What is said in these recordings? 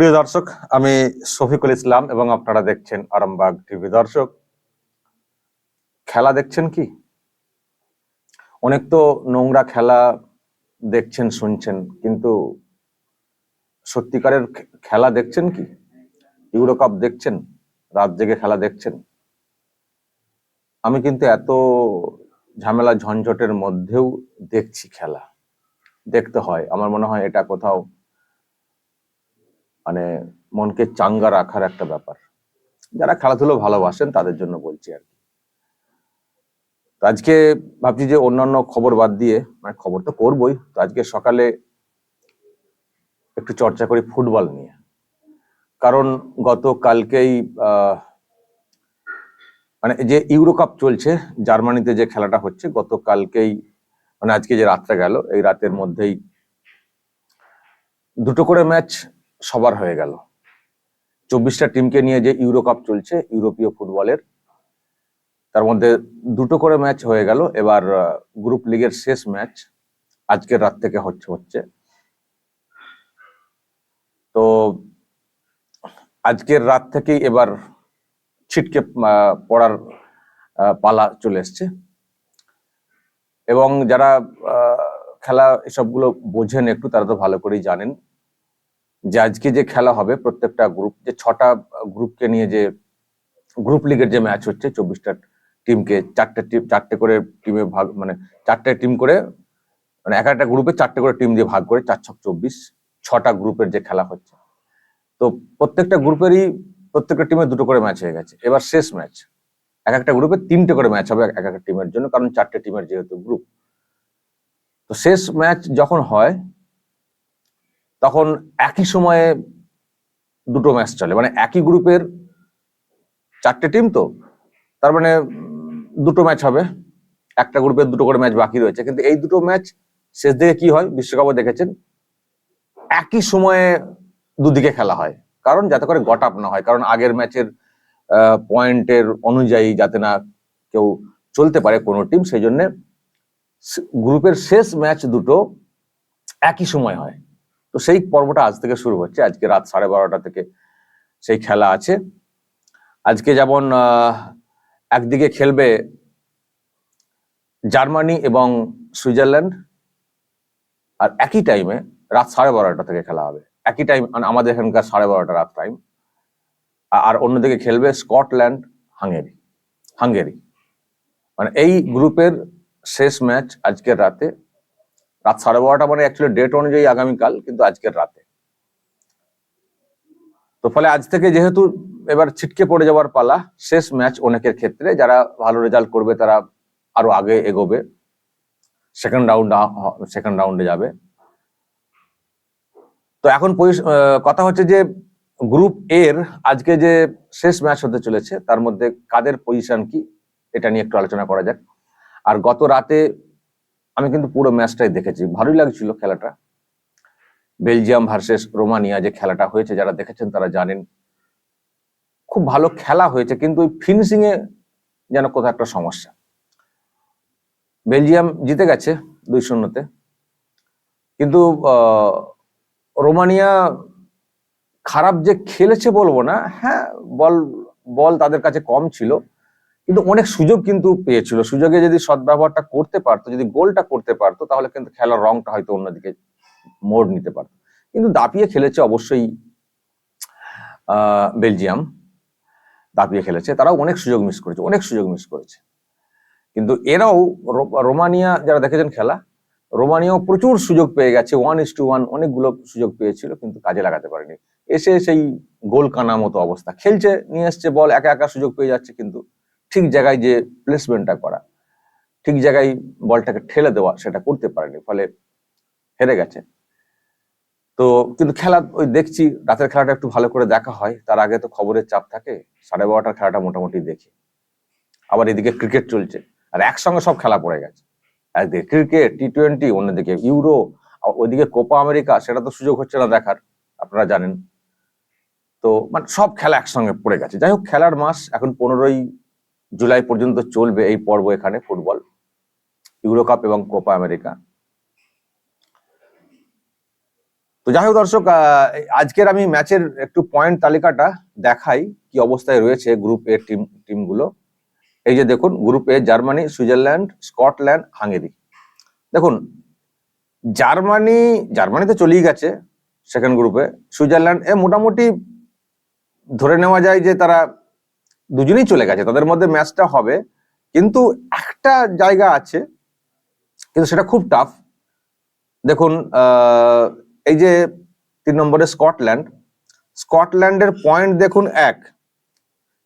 প্রিয় দর্শক, আমি শফিকুল ইসলাম এবং আপনারা দেখছেন আরামবাগ টিভি। দর্শক, খেলা দেখছেন কি? অনেক তো নোংরা খেলা দেখছেন, শুনছেন, কিন্তু সত্যিকারের খেলা দেখছেন কি? ইউরো কাপ দেখছেন? রাত জেগে খেলা দেখছেন? আমি কিন্তু এত ঝামেলা, ঝঞ্ঝটের মধ্যেও দেখছি খেলা। দেখতে হয়। আমার মনে হয় এটা কোথাও মানে মনকে চাঙ্গা রাখার একটা ব্যাপার। যারা খেলাধুলো ভালোবাসেন তাদের জন্য বলছি আর কি। আজকে ভাবছি যে অন্যান্য খবর বাদ দিয়ে মানে খবর তো করবই, তো আজকে সকালে একটু চর্চা করি ফুটবল নিয়ে। কারণ গত কালকেই মানে যে ইউরো কাপ চলছে, জার্মানিতে যে খেলাটা হচ্ছে গত কালকেই মানে আজকে যে রাতটা গেল, এই রাতের মধ্যেই দুটো করে ম্যাচ সবার হয়ে গেল। চব্বিশটা টিমকে নিয়ে যে ইউরো কাপ চলছে, ইউরোপীয় ফুটবলের, তার মধ্যে দুটো করে ম্যাচ হয়ে গেল। এবার গ্রুপ লিগের শেষ ম্যাচ আজকের রাত থেকে হচ্ছে হচ্ছে। তো, আজকের রাত থেকেই এবার ছিটকে পড়ার পালা চলে এসছে। এবং যারা খেলা এসবগুলো বোঝেন একটু, তারা তো ভালো করেই জানেন। যে আজকে যে খেলা হবে প্রত্যেকটা গ্রুপ যে ছটা গ্রুপকে নিয়ে যে গ্রুপ লিগের যে ম্যাচ হচ্ছে, চব্বিশটা টিমকে চারটে টিম চারটে করে টিমে ভাগ মানে চারটে টিম করে মানে এক একটা গ্রুপে চারটে করে টিম দিয়ে ভাগ করে চার ছক চব্বিশ, ছটা গ্রুপের যে খেলা হচ্ছে। তো প্রত্যেকটা গ্রুপেরই প্রত্যেকটা টিমে দুটো করে ম্যাচ হয়ে গেছে। এবার শেষ ম্যাচ এক একটা গ্রুপে তিনটে করে ম্যাচ হবে এক একটা টিমের জন্য, কারণ চারটে টিমের যেহেতু গ্রুপ তো শেষ ম্যাচ যখন হয় তখন একই সময়ে দুটো ম্যাচ চলে। মানে একই গ্রুপের চারটে টিম তো, তার মানে দুটো ম্যাচ হবে। একটা গ্রুপের দুটো করে ম্যাচ বাকি রয়েছে। কিন্তু এই দুটো ম্যাচ শেষ দিকে কি হয়, বিশ্বকাপও দেখেছেন, একই সময়ে দুদিকে খেলা হয়। কারণ যাতে করে গট আপ না হয়, কারণ আগের ম্যাচের পয়েন্টের অনুযায়ী যাতে না কেউ চলতে পারে কোনো টিম সেই জন্যে গ্রুপের শেষ ম্যাচ দুটো একই সময় হয়। তো সেই পর্বটা আজ থেকে শুরু হচ্ছে। আজকে রাত সাড়ে বারোটা থেকে সেই খেলা আছে। আজকে যেমন একদিকে খেলবে জার্মানি এবং সুইজারল্যান্ড। আর একই টাইমে রাত সাড়ে বারোটা থেকে খেলা হবে। একই টাইম আমাদের এখানকার সাড়ে বারোটা রাত টাইম আর অন্যদিকে খেলবে স্কটল্যান্ড, হাঙ্গেরি। হাঙ্গেরি। মানে এই গ্রুপের শেষ ম্যাচ আজকের রাতে রাত সাড়ে বারোটা মানে অ্যাকচুয়ালি ডেট অনুযায়ী আগামীকাল কিন্তু আজকের রাতে। তো ফলে আজ থেকে যেহেতু এবার ছিটকে পড়ে যাওয়ার পালা, শেষ ম্যাচ অনেকের ক্ষেত্রে, যারা ভালো রেজাল্ট করবে তারা আরও আগে এগোবে। সেকেন্ড রাউন্ড সেকেন্ড রাউন্ডে যাবে। তো এখন কথা হচ্ছে যে গ্রুপ এর আজকে যে শেষ ম্যাচ হতে চলেছে, তার মধ্যে কাদের পজিশন কি, এটা নিয়ে একটু আলোচনা করা যাক। আর গত রাতে আমি কিন্তু পুরো ম্যাচটাই দেখেছি। ভালোই লাগছিল খেলাটা। বেলজিয়াম ভার্সেস রোমানিয়া যে খেলাটা হয়েছে, যারা দেখেছেন তারা জানেন। খুব ভালো খেলা হয়েছে, কিন্তু ওই ফিনিশিং এ যেন কোথাও একটা সমস্যা। বেলজিয়াম জিতে গেছে দুই শূন্যতে। কিন্তু রোমানিয়া খারাপ যে খেলেছে বলব না হ্যাঁ বল বল তাদের কাছে কম ছিল। কিন্তু অনেক সুযোগ কিন্তু পেয়েছিল। সুযোগে যদি সদ্ব্যবহারটা করতে পারতো, যদি গোলটা করতে পারতো, তাহলে কিন্তু খেলার রংটা হয়তো অন্যদিকে মোড় নিতে পারতো। কিন্তু দাপিয়ে খেলেছে অবশ্যই বেলজিয়াম। দাপিয়ে খেলেছে। তারাও অনেক সুযোগ মিস করেছে, অনেক সুযোগ মিস করেছে। কিন্তু এরাও রোমানিয়া যারা দেখেছেন খেলা, রোমানিয়াও প্রচুর সুযোগ পেয়ে গেছে। ওয়ান ইস টু ওয়ান অনেকগুলো সুযোগ পেয়েছিল, কিন্তু কাজে লাগাতে পারেনি। এসে সেই গোল কানা মতো অবস্থা। খেলছে, নিয়ে এসছে, বল, একা একা সুযোগ পেয়ে যাচ্ছে, কিন্তু ঠিক জায়গায় যে প্লেসমেন্টটা করা, ঠিক জায়গায় বলটাকে ঠেলে দেওয়া সেটা করতে পারেনি, ফলে হেরে গেছে। তো কিন্তু খেলা ওই দেখছি, রাতের খেলাটা একটু ভালো করে দেখা হয়, তার আগে তো খবরের চাপ থাকে, সাড়ে বারোটার খেলাটা মোটামুটি দেখি। আবার এদিকে ক্রিকেট চলছে, আর একসঙ্গে সব খেলা পড়ে গেছে। একদিকে ক্রিকেট টি টোয়েন্টি অন্যদিকে ইউরো ওইদিকে কোপা আমেরিকা সেটা তো সুযোগ হচ্ছে না দেখার, আপনারা জানেন। তো মানে সব খেলা একসঙ্গে পড়ে গেছে। যাই হোক, খেলার মাস এখন পনেরোই জুলাই পর্যন্ত চলবে এই পর্ব এখানে, ফুটবল ইউরো কাপ এবং কোপা আমেরিকা তো যাই হোক দর্শক আজকের আমি ম্যাচের একটু পয়েন্ট তালিকাটা দেখাই, কি অবস্থায় রয়েছে গ্রুপ এ টিম, টিমগুলো। এই যে দেখুন, group A Germany, Switzerland, Scotland, Hungary. দেখুন, জার্মানি জার্মানি তো চলেই গেছে সেকেন্ড গ্রুপে। সুইজারল্যান্ড এ মোটামুটি ধরে নেওয়া যায় যে তারা দুজনেই চলে গেছে, তাদের মধ্যে ম্যাচটা হবে। কিন্তু একটা জায়গা আছে, কিন্তু সেটা খুব টাফ দেখুন এই যে তিন নম্বরে স্কটল্যান্ড, স্কটল্যান্ডের পয়েন্ট দেখুন এক।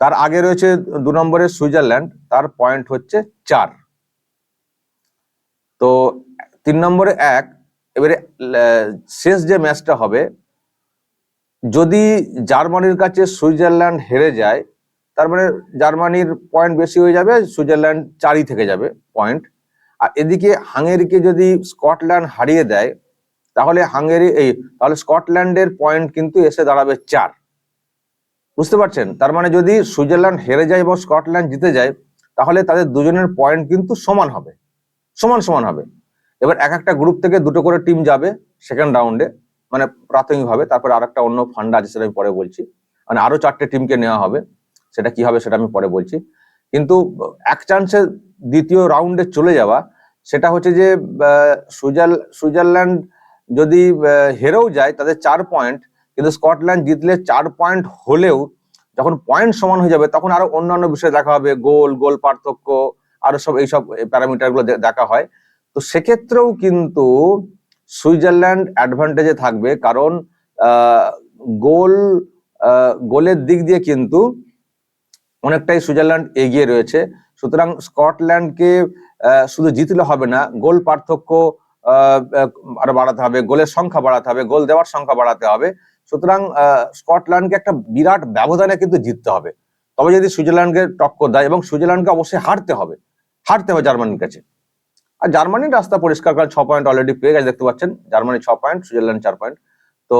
তার আগে রয়েছে দু নম্বরে সুইজারল্যান্ড, তার পয়েন্ট হচ্ছে চার। তো তিন নম্বরে এক, এবারে শেষ যে ম্যাচটা হবে, যদি জার্মানির কাছে সুইজারল্যান্ড হেরে যায় তার মানে জার্মানির পয়েন্ট বেশি হয়ে যাবে, সুইজারল্যান্ড চারই থেকে যাবে পয়েন্ট আর এদিকে হাঙ্গেরিকে যদি স্কটল্যান্ড হারিয়ে দেয়, তাহলে হাঙ্গেরি, এই, তাহলে স্কটল্যান্ডের পয়েন্ট কিন্তু এসে দাঁড়াবে চার। বুঝতে পারছেন? তার মানে যদি সুইজারল্যান্ড হেরে যায় এবং স্কটল্যান্ড জিতে যায়, তাহলে তাদের দুজনের পয়েন্ট কিন্তু সমান হবে। সমান সমান হবে। এবার এক একটা গ্রুপ থেকে দুটো করে টিম যাবে সেকেন্ড রাউন্ডে মানে প্রাথমিকভাবে, তারপরে আর একটা অন্য ফান্ডা আছে সেটা আমি পরে বলছি। মানে আরও চারটে টিমকে নেওয়া হবে। সেটা কি হবে সেটা আমি পরে বলছি। কিন্তু এক চান্সে দ্বিতীয় রাউন্ডে চলে যাওয়া, সেটা হচ্ছে যে সুইজার, সুইজারল্যান্ড যদি হেরেও যায় তাদের চার পয়েন্ট কিন্তু স্কটল্যান্ড জিতলে চার পয়েন্ট হলেও যখন পয়েন্ট সমান হয়ে যাবে তখন আরও অন্যান্য বিষয় দেখা হবে, গোল গোল পার্থক্য, আরও সব এইসব প্যারামিটারগুলো দেখা হয়। তো সেক্ষেত্রেও কিন্তু সুইজারল্যান্ড অ্যাডভান্টেজে থাকবে, কারণ গোল গোলের দিক দিয়ে কিন্তু অনেকটাই সুইজারল্যান্ড এগিয়ে রয়েছে। সুতরাং স্কটল্যান্ডকে শুধু জিতলে হবে না, গোল পার্থক্য আরও বাড়াতে হবে, গোলের সংখ্যা বাড়াতে হবে, গোল দেওয়ার সংখ্যা বাড়াতে হবে। সুতরাং স্কটল্যান্ডকে একটা বিরাট ব্যবধানে কিন্তু জিততে হবে। তবে যদি সুইজারল্যান্ডকে টক্কর দেয়, এবং সুইজারল্যান্ডকে অবশ্যই হারতে হবে হারতে হবে জার্মানির কাছে। আর জার্মানির রাস্তা পরিষ্কার করার ছ পয়েন্ট অলরেডি পেয়ে গেছে, দেখতে পাচ্ছেন, জার্মানি ছ পয়েন্ট সুইজারল্যান্ড চার পয়েন্ট তো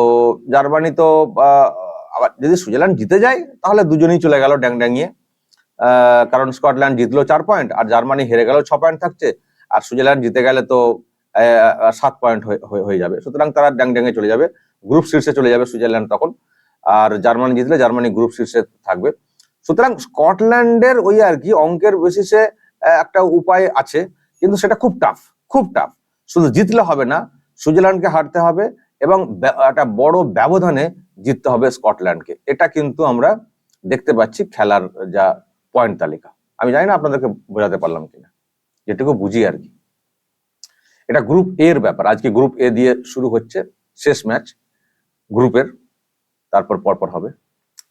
জার্মানি তো আবার যদি সুইজারল্যান্ড জিতে যায়, তাহলে দুজনেই চলে গেল ড্যাং ড্যাঙিয়ে কারণ স্কটল্যান্ড জিতলো চার পয়েন্ট আর জার্মানি হেরে গেল ছ পয়েন্ট থাকছে, আর সুইজারল্যান্ড জিতে গেলে তো সাত পয়েন্ট হয়ে যাবে। সুতরাং তারা ড্যাং ড্যাঙে চলে যাবে গ্রুপ শীর্ষে চলে যাবে সুইজারল্যান্ড তখন। আর জার্মানি জিতলে জার্মানি গ্রুপ শীর্ষে থাকবে। সুতরাং স্কটল্যান্ডের ওই আর কি অঙ্কের বেসিসে একটা উপায় আছে, কিন্তু সেটা খুব টাফ খুব টাফ শুধু জিতলে হবে না, সুইজারল্যান্ডকে হারতে হবে, এবং একটা বড় ব্যবধানে জিততে হবে স্কটল্যান্ডকে। এটা কিন্তু আমরা দেখতে পাচ্ছি খেলার যা পয়েন্ট তালিকা। আমি জানি না আপনাদেরকে বোঝাতে পারলাম কিনা। যেটুকু বুঝি আর কি। এটা গ্রুপ এ এর ব্যাপার। আজকে গ্রুপ এ দিয়ে শুরু হচ্ছে শেষ ম্যাচ গ্রুপের। তারপর পরপর হবে।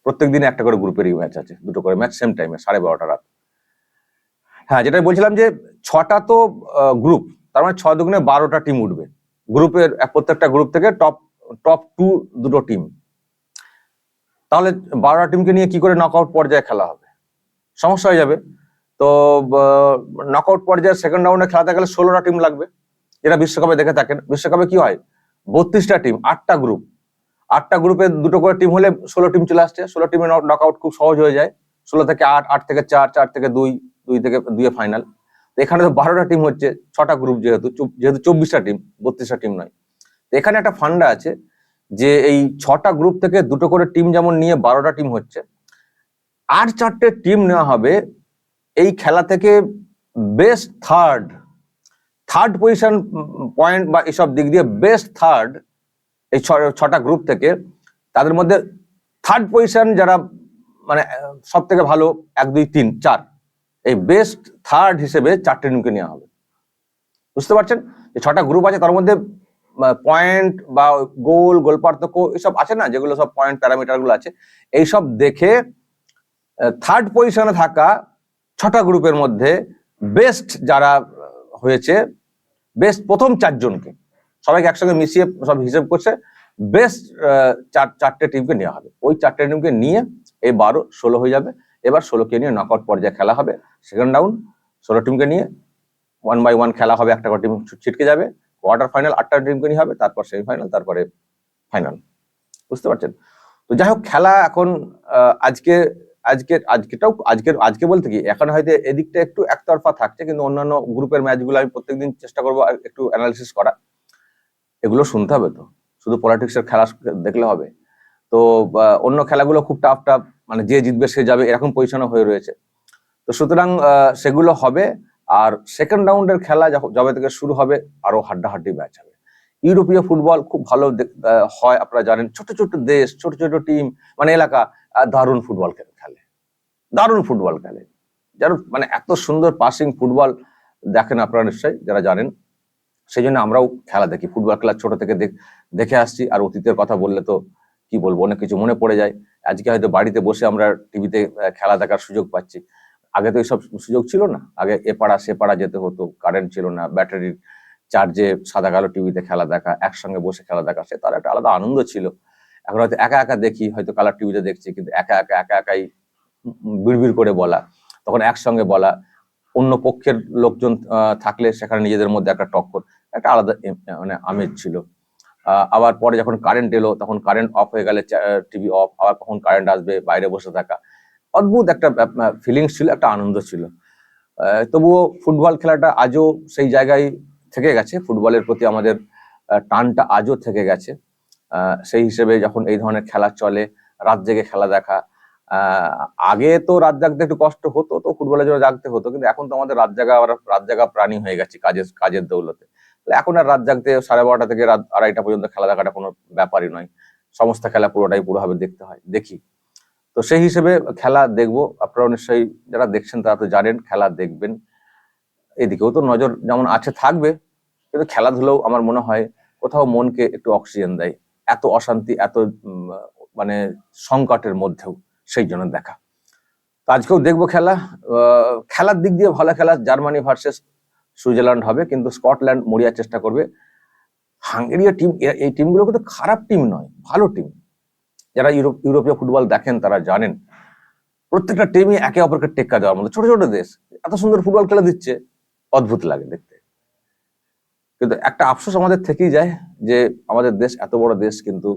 প্রত্যেক দিনে একটা করে গ্রুপেরই ম্যাচ আছে। দুটো করে ম্যাচ সেম টাইমে সাড়ে বারোটা রাত। হ্যাঁ যেটা বলছিলাম যে ছটা তো গ্রুপ। তার মানে ছয় দুগুণে বারোটা টিম উঠবে। গ্রুপের প্রত্যেকটা গ্রুপ থেকে টপ টপ টু দুটো টিম তাহলে বারোটা টিমকে নিয়ে কি করে নকআউট পর্যায়ে খেলা হবে? সমস্যা হয়ে যাবে। তো নকআউট পর্যায়ে সেকেন্ড রাউন্ডে খেলাতে গেলে ষোলোটা টিম লাগবে। যেটা বিশ্বকাপে দেখে থাকেন। বিশ্বকাপে কি হয়? বত্রিশটা টিম আটটা গ্রুপ আটটা গ্রুপে দুটো করে টিম হলে ষোলো টিম চলে আসছে। ষোলো টিমে নকআউট খুব সহজ হয়ে যায়। ষোলো থেকে আট আট থেকে চার চার থেকে দুই দুই থেকে দুয়ে ফাইনাল এখানে তো বারোটা টিম হচ্ছে, ছটা গ্রুপ যেহেতু যেহেতু চব্বিশটা টিম বত্রিশটা টিম নয়। এখানে একটা ফান্ডা আছে। যে এই ছটা গ্রুপ থেকে দুটো করে টিম যেমন নিয়ে বারোটা টিম হচ্ছে, আর চারটে টিম নেওয়া হবে এই খেলা থেকে best third third position point বা এসব দিক দিয়ে বেস্ট থার্ড এই ছটা গ্রুপ থেকে তাদের মধ্যে থার্ড পজিশন যারা মানে সব থেকে ভালো এক, দুই, তিন, চার, এই বেস্ট থার্ড হিসেবে চারটে টিমকে নেওয়া হবে। বুঝতে পারছেন? যে ছটা গ্রুপ আছে তার মধ্যে পয়েন্ট বা গোল গোল পার্থক্য এসব আছে না? যেগুলো সব পয়েন্ট প্যারামিটারগুলো আছে। এইসব দেখে থার্ড পজিশনে থাকা ছটা গ্রুপের মধ্যে বেস্ট যারা হয়েছে বেস্ট প্রথম চারজনকে, সবাইকে একসঙ্গে মিশিয়ে সব হিসেব করছে বেস্ট চার, চারটে টিমকে নেওয়া হবে। ওই চারটে টিমকে নিয়ে এই বারো, ষোলো হয়ে যাবে। এবার ষোলোকে নিয়ে নকআউট পর্যায়ে খেলা হবে। সেকেন্ড রাউন্ড ষোলো টিমকে নিয়ে ওয়ান বাই ওয়ান খেলা হবে, একটা করে টিম ছিটকে যাবে। কোয়ার্টার ফাইনাল, আটটা টিমকে হবে, তারপর সেমিফাইনাল, তারপরে ফাইনাল। বুঝতে পারছেন? তো যাই হোক, খেলা এখন আজকে আজকে, আজকেটাও আজকের আজকে বলতে কি, এখন হয়তো এদিকটা একটু একতরফা থাকছে, কিন্তু অন্যান্য গ্রুপের ম্যাচগুলো আমি প্রত্যেকদিন চেষ্টা করব একটু অ্যানালিসিস করা। এগুলো শুনতে হবে তো। শুধু পলিটিক্সের খেলা দেখলে হবে। তো অন্য খেলাগুলো খুব টাফ টাফ মানে যে জিতবে সে যাবে, এরকম পজিশনে হয়ে রয়েছে। তো সুতরাং সেগুলো হবে। আর সেকেন্ড রাউন্ডের খেলা যবে থেকে শুরু হবে, আরও হাড্ডাহাড্ডি ম্যাচ হবে। ইউরোপীয় ফুটবল খুব ভালো হয়, আপনারা জানেন, ছোট ছোট দেশ, ছোট ছোট টিম মানে এলাকা দারুণ ফুটবল খেলে দারুণ ফুটবল খেলে। যার মানে এত সুন্দর পাসিং ফুটবল দেখেন আপনারা নিশ্চয়ই, যারা জানেন। সেই জন্য আমরাও খেলা দেখি ফুটবল খেলা ছোট থেকে দেখে আসছি। আর অতীতের কথা বললে তো কি বলব, অনেক কিছু মনে পড়ে যায়। আজকে হয়তো বাড়িতে বসে আমরা টিভিতে খেলা দেখার সুযোগ পাচ্ছি। আগে তো এইসব সুযোগ ছিল না। আগে এ পাড়া সে পাড়া যেতে হতো কারেন্ট ছিল না ব্যাটারির চার্জে সাদা কালো টিভিতে খেলা দেখা, একসঙ্গে বসে খেলা দেখা, সে তার একটা আলাদা আনন্দ ছিল। এখন হয়তো একা একা দেখি, হয়তো কালার টিভিতে দেখছি, কিন্তু একা একা একা একাই বিড়বিড় করে বলা, তখন একসঙ্গে বলা, অন্য পক্ষের লোকজন থাকলে সেখানে নিজেদের মধ্যে একটা টক্কর, একটা আলাদা মানে আমেজ ছিল। আবার পরে যখন কারেন্ট এলো, তখন কারেন্ট অফ হয়ে গেলে টিভি অফ আবার কখন কারেন্ট আসবে, বাইরে বসে থাকা অদ্ভুত একটা ফিলিংস ছিল, একটা আনন্দ ছিল। তবুও ফুটবল খেলাটা আজও সেই জায়গায় থেকে গেছে। ফুটবলের প্রতি আমাদের টানটা আজও থেকে গেছে। সেই হিসেবে যখন এই ধরনের খেলা চলে, রাত জেগে খেলা দেখা আগে তো রাত জাগতে একটু কষ্ট হতো, তো ফুটবলের জন্য জাগতে হতো। কিন্তু এখন তো আমাদের রাত জাগা আমরা রাত জাগা প্রাণী হয়ে গেছে কাজের কাজের দৌলতে। এখন আর রাত জাগতে সাড়ে বারোটা থেকে রাত আড়াইটা পর্যন্ত খেলা দেখাটা কোনো ব্যাপারই নয়। সমস্ত খেলা পুরোটাই পুরোভাবে দেখতে হয়, দেখি। তো সেই হিসেবে খেলা দেখব। আপনারা নিশ্চয়ই যারা দেখছেন তারা তো জানেন, খেলা দেখবেন। এদিকেও তো নজর যেমন আছে, থাকবে। কিন্তু খেলাধুলাও আমার মনে হয় কোথাও মনকে একটু অক্সিজেন দেয়। এত অশান্তি, এত মানে সংকটের মধ্যেও সেই জন্য দেখা। তো আজকেও দেখব খেলা। খেলার দিক দিয়ে ভালো খেলা জার্মানি ভার্সেস সুইজারল্যান্ড হবে, কিন্তু স্কটল্যান্ড মরিয়ার চেষ্টা করবে। হাঙ্গেরিয়া টিম এই টিমগুলো কিন্তু খারাপ টিম নয়, ভালো টিম। যারা ইউরোপ ইউরোপীয় ফুটবল দেখেন তারা জানেন, প্রত্যেকটা টিমই একে অপরকে টেক্কা দেওয়ার মতো ছোট ছোট দেশ, এত সুন্দর ফুটবল খেলা দিচ্ছে, অদ্ভুত লাগে দেখতে। কিন্তু একটা আফসোস আমাদের থেকেই যায় যে আমাদের দেশ এত বড় দেশ কিন্তু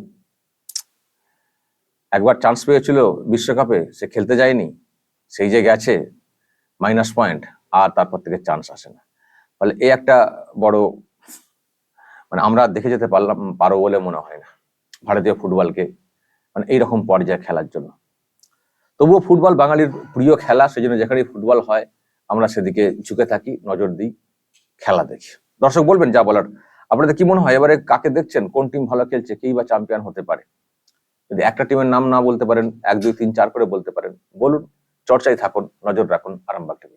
একবার চান্স পেয়েছিল বিশ্বকাপে, সে খেলতে যায়নি, সেই যে গেছে মাইনাস পয়েন্ট আর তারপর থেকে চান্স আসে না। ফলে এই একটা বড় মানে আমরা দেখে যেতে পারলাম পারো বলে মনে হয় না। ভারতীয় ফুটবলকে মানে এইরকম পর্যায়ে খেলার জন্য। তবুও ফুটবল বাঙালির প্রিয় খেলা সেই জন্য যেখানে ফুটবল হয়, আমরা সেদিকে ঝুঁকে থাকি, নজর দিই, খেলা দেখি। দর্শক বলবেন, যা বলার। আপনাদের কি মনে হয়, এবারে কাকে দেখছেন? কোন টিম ভালো খেলছে? কেই বা চ্যাম্পিয়ন হতে পারে? যদি একটা টিমের নাম না বলতে পারেন, এক, দুই, তিন, চার করে বলতে পারেন, বলুন, চর্চায় থাকুন, নজর রাখুন, আরামবাগ টিভি